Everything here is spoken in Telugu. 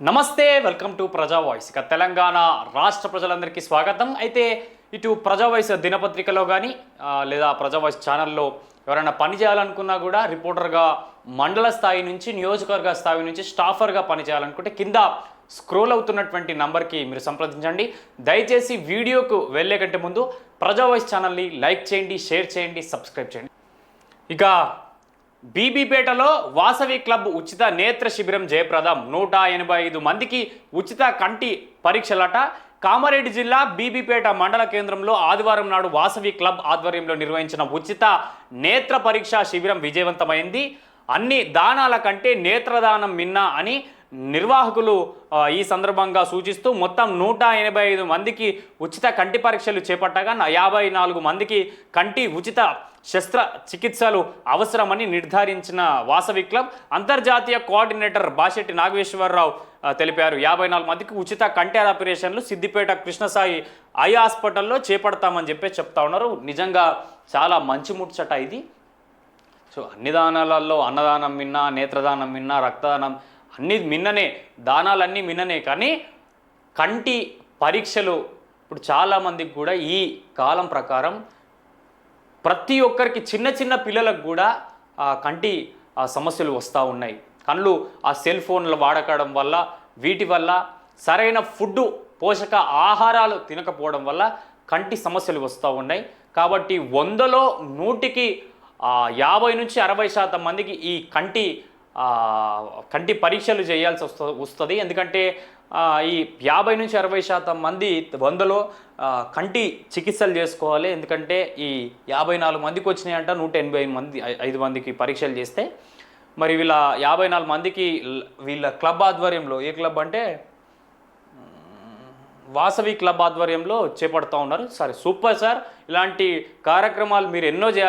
నమస్తే వెల్కమ్ టు ప్రజా వాయిస్. ఇక తెలంగాణ రాష్ట్ర ప్రజలందరికీ స్వాగతం. అయితే ఇటు ప్రజా వాయిస్ దినపత్రికలో కానీ లేదా ప్రజా వాయిస్ ఛానల్లో ఎవరైనా పని చేయాలనుకున్నా కూడా రిపోర్టర్గా మండల స్థాయి నుంచి నియోజకవర్గ స్థాయి నుంచి స్టాఫర్గా పనిచేయాలనుకుంటే కింద స్క్రోల్ అవుతున్నటువంటి నంబర్కి మీరు సంప్రదించండి. దయచేసి వీడియోకు వెళ్ళే కంటే ముందు ప్రజా వాయిస్ ఛానల్ని లైక్ చేయండి షేర్ చేయండి సబ్స్క్రైబ్ చేయండి. ఇక బీబీపేటలో వాసవి క్లబ్ ఉచిత నేత్ర శిబిరం జయప్రదం. నూట ఎనభై ఐదు మందికి ఉచిత కంటి పరీక్షలట. కామారెడ్డి జిల్లా బీబీపేట మండల కేంద్రంలో ఆదివారం నాడు వాసవి క్లబ్ ఆధ్వర్యంలో నిర్వహించిన ఉచిత నేత్ర పరీక్ష శిబిరం విజయవంతమైంది. అన్ని దానాల కంటే నేత్రదానం మిన్న అని నిర్వాహకులు ఈ సందర్భంగా సూచిస్తూ మొత్తం నూట ఎనభై ఐదు మందికి ఉచిత కంటి పరీక్షలు చేపట్టగా యాభై నాలుగు మందికి కంటి ఉచిత శస్త్ర చికిత్సలు అవసరమని నిర్ధారించిన వాసవి క్లబ్ అంతర్జాతీయ కోఆర్డినేటర్ బాషెట్టి నాగేశ్వరరావు తెలిపారు. యాభై నాలుగు మందికి ఉచిత కంటి ఆపరేషన్లు సిద్దిపేట కృష్ణసాయి ఐ హాస్పిటల్లో చేపడతామని చెప్పి చెప్తా ఉన్నారు. నిజంగా చాలా మంచి ముచ్చట ఇది. సో అన్ని దానాలలో అన్నదానం మిన్నా నేత్రదానం మిన్న రక్తదానం అన్ని మిన్ననే దానాలన్నీ మిన్ననే. కానీ కంటి పరీక్షలు ఇప్పుడు చాలామందికి కూడా ఈ కాలం ప్రకారం ప్రతి ఒక్కరికి చిన్న చిన్న పిల్లలకు కూడా ఆ కంటి సమస్యలు వస్తూ ఉన్నాయి. కళ్ళు ఆ సెల్ ఫోన్లు వాడకడం వల్ల వీటి వల్ల సరైన ఫుడ్ పోషక ఆహారాలు తినకపోవడం వల్ల కంటి సమస్యలు వస్తూ ఉన్నాయి. కాబట్టి వందలో నూటికి యాభై నుంచి అరవై శాతం మందికి ఈ కంటి కంటి పరీక్షలు చేయాల్సి వస్తు వస్తుంది. ఎందుకంటే ఈ యాభై నుంచి అరవై శాతం మంది వందలో కంటి చికిత్సలు చేసుకోవాలి. ఎందుకంటే ఈ యాభై నాలుగు మందికి వచ్చినాయంట నూట ఎనభై మంది ఐదు మందికి పరీక్షలు చేస్తే. మరి వీళ్ళ యాభై నాలుగు మందికి వీళ్ళ క్లబ్ ఆధ్వర్యంలో ఏ క్లబ్ అంటే వాసవి క్లబ్ ఆధ్వర్యంలో చేపడుతూ ఉన్నారు. సరే సూపర్ సార్. ఇలాంటి కార్యక్రమాలు మీరు ఎన్నో చేయాలి.